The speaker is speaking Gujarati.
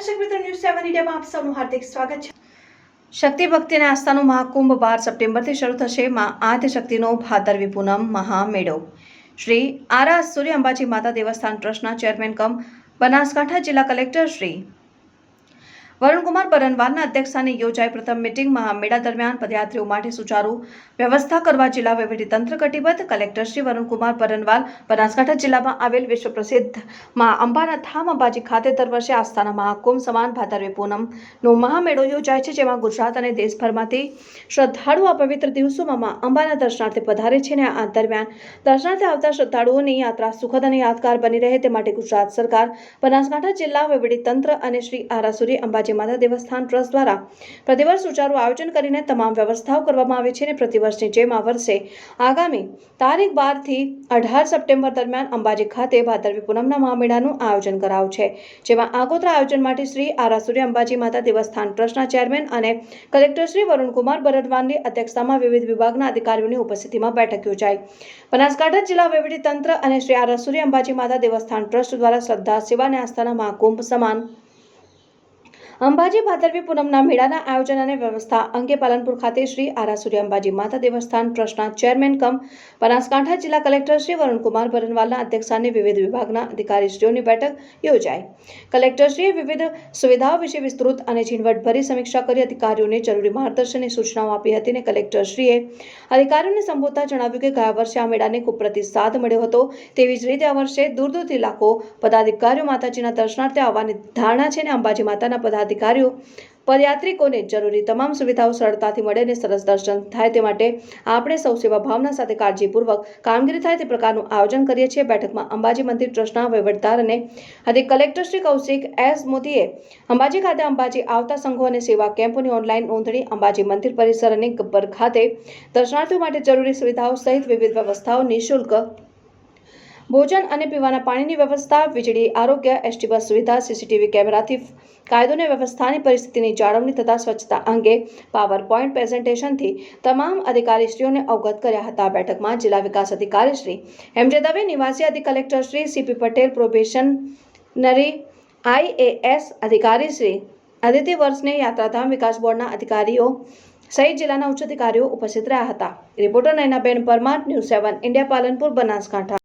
સેવન ઇન્ડિયામાં આપ સૌનું હાર્દિક સ્વાગત છે. શક્તિ ભક્તિ અને આસ્થાનો મહાકુંભ બાર સપ્ટેમ્બરથી શરૂ થશે માં આદ્ય શક્તિનો ભાદરવી પૂનમ મહામેળો. શ્રી આરા સૂર્ય અંબાજી માતા દેવસ્થાન ટ્રસ્ટના ચેરમેન કમ બનાસકાંઠા જિલ્લા કલેક્ટર શ્રી વરુણકુમાર પરનવારના અધ્યક્ષસ્થાને યોજાઈ પ્રથમ મિટિંગ મેળા દરમિયાન પદયાત્રીઓ માટે સુચારુ વ્યવસ્થા કરવા જિલ્લા વહીવટીતંત્ર કટિબદ્ધ. કલેક્ટર શ્રી વરુણકુમાર પરનવાલ બનાસકાંઠા જિલ્લામાં આવેલ વિશ્વ પ્રસિદ્ધ મા અંબાના થામ અંબાજી ખાતે દર વર્ષે આસ્થાના મહાકુંભ સમાન ભાદરવી પૂનમનો મહામેળો યોજાય છે, જેમાં ગુજરાત અને દેશભરમાંથી શ્રદ્ધાળુઓ આ પવિત્ર દિવસોમાં મા અંબાના દર્શનાર્થે પધારે છે અને આ દરમિયાન દર્શનાર્થે આવતા શ્રદ્ધાળુઓની યાત્રા સુખદ અને યાદગાર બની રહે તે માટે ગુજરાત સરકાર બનાસકાંઠા જિલ્લા વહીવટીતંત્ર અને શ્રી આરાસુરી અંબાજી માતા દેવસ્થાન ટ્રસ્ટ દ્વારા પ્રતિવર્ષ સુચારું આયોજન કરીને તમામ વ્યવસ્થાઓ કરવામાં આવે છે અને પ્રતિવર્ષની જેમ આ વર્ષે આગામી તારીખ બારથી અઢાર સપ્ટેમ્બર દરમિયાન અંબાજી ખાતે ભાદરવી પૂનમના મહામેળાનું આયોજન કરાયું છે. જેમાં આગોતરા આયોજન માટે શ્રી આરાસુરી અંબાજી માતા દેવસ્થાન ટ્રસ્ટના ચેરમેન અને કલેક્ટર શ્રી વરુણકુમાર બરડવાનની અધ્યક્ષતામાં વિવિધ વિભાગના અધિકારીઓની ઉપસ્થિતિમાં બેઠક યોજાઈ. બનાસકાંઠા જિલ્લા વહીવટીતંત્ર અને શ્રી આરાસુરી અંબાજી માતા દેવસ્થાન ટ્રસ્ટ દ્વારા શ્રદ્ધા, સેવા અને આસ્થાના મહાકુંભ સમાન અંબાજી ભાદરવી પૂનમના મેળાના આયોજન અને વ્યવસ્થા અંગે પાલનપુર ખાતે શ્રી આરાસુરી અંબાજી માતા દેવસ્થાન ટ્રસ્ટના ચેરમેન કમ બનાસકાંઠા જિલ્લા કલેક્ટર શ્રી વરુણકુમાર ભરનવાલના અધ્યક્ષસ્થાને વિવિધ વિભાગના અધિકારીશ્રીઓની બેઠક યોજાઈ. કલેક્ટરશ્રીએ વિવિધ સુવિધાઓ વિશે વિસ્તૃત અને ઝીણવટભરી સમીક્ષા કરી અધિકારીઓને જરૂરી માર્ગદર્શનની સૂચનાઓ આપી હતી અને કલેક્ટરશ્રીએ અધિકારીઓને સંબોધતા જણાવ્યું કે ગયા વર્ષે આ મેળાને ખૂબ પ્રતિસાદ મળ્યો હતો. તેવી જ રીતે આ વર્ષે દૂર દૂરથી લાખો પદાધિકારીઓ માતાજીના દર્શનાર્થે આવવાની ધારણા છે અને અંબાજી માતાના પદાધિકારીઓ પદયાત્રિકોને જરૂરી તમામ સુવિધાઓ સરળતાથી મળે અને સરસ દર્શન થાય તે માટે આપણે સૌ સેવા ભાવના સાથે કાળજીપૂર્વક કામગીરી થાય તે પ્રકારનું આયોજન કરીએ છીએ. બેઠકમાં અંબાજી મંદિર ટ્રસ્ટના વહીવટદાર અને અધિક કલેક્ટર શ્રી કૌશિક એસ મોદીએ અંબાજી ખાતે અંબાજી આવતા સંઘો અને સેવા કેમ્પોની ઓનલાઈન નોંધણી, અંબાજી મંદિર પરિસર અને ગબ્બર ખાતે દર્શનાર્થીઓ માટે જરૂરી સુવિધાઓ સહિત વિવિધ વ્યવસ્થાઓ નિઃશુલ્ક ભોજન અને પીવાના પાણીની વ્યવસ્થા, વીજળી, આરોગ્ય, એસટી બસ સુવિધા, સીસીટીવી કેમેરાથી કાયદોને વ્યવસ્થાની પરિસ્થિતિની જાળવણી તથા સ્વચ્છતા અંગે પાવર પોઈન્ટ પ્રેઝન્ટેશનથી તમામ અધિકારીશ્રીઓને અવગત કર્યા હતા. બેઠકમાં જિલ્લા વિકાસ અધિકારી શ્રી એમજે દવે, નિવાસી અધિક collector Shri CP Patel, probationary IAS અધિકારી શ્રી આદિત્ય વર્ષને યાત્રાધામ વિકાસ બોર્ડના અધિકારીઓ સહિત જિલ્લાના ઉચ્ચ અધિકારીઓ ઉપસ્થિત રહ્યા હતા. Reporter Nayanaben Parmar, news seven India Palanpur, Banaskantha.